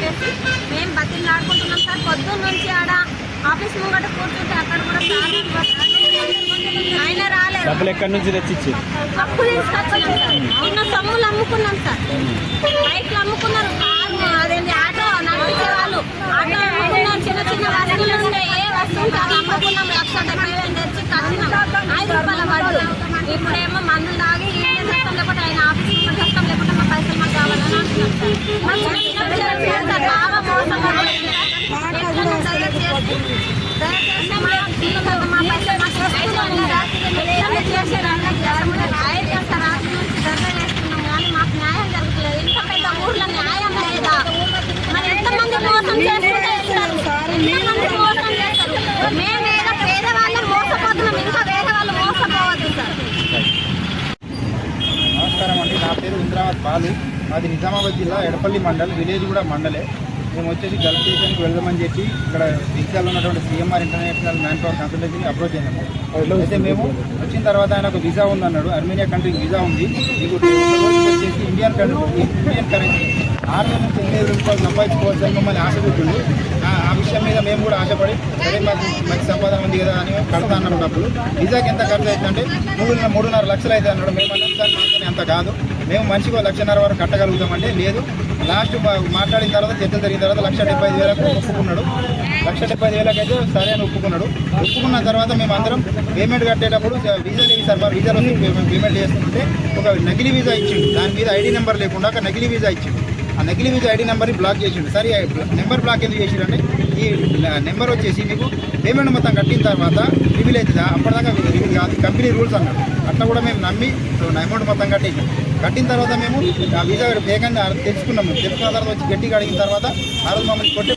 చెప్పేసి మేము బతిలాడుకుంటున్నాం సార్. పొద్దున్న నుంచి ఆడ ఆఫీస్ ముంగట కూర్చుంటే అక్కడ కూడా ఆయన రాలేదు. డబ్బులు ఎక్కడి నుంచి తెచ్చిచ్చి? అప్పు తీసుకొచ్చినాం సార్. ఉన్న సొమ్ములు అమ్ముకున్నాం సార్. బైక్లు అమ్ముకున్నారు. కారు అదేంటి ఆటో నడిపించే వాళ్ళు. ఆటో అమ్ముకున్నాం చిన్న చిన్న వస్తువులు ఉండే ఏ వస్తువు అమ్ముకున్నాం. లక్ష డెబ్బై నమస్కారం అండి. నా పేరు ఇంద్రావత్ బాలు. మాది నిజామాబాద్ జిల్లా ఎడపల్లి మండల్ విలేజ్ కూడా మండలే. మేము వచ్చేసి గల్ఫ్ స్టేషన్కి వెళ్దామని చెప్పి ఇక్కడ దిగ్గాలో ఉన్నటువంటి సిఎంఆర్ ఇంటర్నేషనల్ మ్యాన్ పవర్ కన్సల్టెన్సీని అప్రోచ్ అయినాము అయితే మేము వచ్చిన తర్వాత ఆయన ఒక వీసా ఉందన్నాడు. అర్మేనియా కంట్రీకి వీసా ఉంది. మీకు వచ్చేసి ఇండియన్ కంట్రీ ఇండియన్ కరెన్సీ. ఆరు వేల నుంచి ఎనిమిది రూపాయలు సంపాదించుకోవచ్చు అని మమ్మల్ని ఆశ పెట్టిండు ఆ- ఆ విషయం మీద మేము కూడా ఆశపడి సరే మాకు మంచి సంపాదన ఉంది అని కడతా అన్నాం డబ్బులు. ఇజాకి ఎంత ఖర్చు అవుతుందంటే మూడున్నర మూడున్నర లక్షలు అయితే అన్నాడు. మేము అన్నాం మాత్రమే అంత కాదు. మేము మనిషికి లక్షన్నర వరకు కట్టగలుగుతామంటే లేదు. లాస్ట్ మాట్లాడిన తర్వాత చర్చ జరిగిన తర్వాత లక్ష డెబ్బై ఐదు వేలకు ఒప్పుకున్నాడు. లక్ష డెబ్బై ఐదు వేలకు అయితే సరే అని ఒప్పుకున్నాడు. ఒప్పుకున్న తర్వాత మేము అందరం పేమెంట్ కట్టేటప్పుడు వీసా లేదు సార్ మరి వీసాలో పేమెంట్ చేస్తుంటే ఒక నకిలీ వీజా ఇచ్చిండు. దాని మీద ఐడి నెంబర్ లేకుండా ఒక నకిలీ వీజా ఇచ్చిండు. ఆ నకిలీ వీసా ఐడి నెంబర్ని బ్లాక్ చేసిండు. సరే నెంబర్ బ్లాక్ ఎందుకు చేసిండంటే ఈ నెంబర్ వచ్చేసి మీకు పేమెంట్ మొత్తం కట్టిన తర్వాత రివీల్ అవుతుందా అప్పటిదాకా రివీల్ కాదు కంపెనీ రూల్స్ అన్నాడు. అట్లా కూడా మేము నమ్మి అమౌంట్ మొత్తం కట్టేసాం కట్టిన తర్వాత మేము ఆ వీసా వేగంగా తెలుసుకున్నాము. తెలుసుకున్న తర్వాత వచ్చి గట్టిగా అడిగిన తర్వాత ఆ రోజు మమ్మల్ని కొట్టి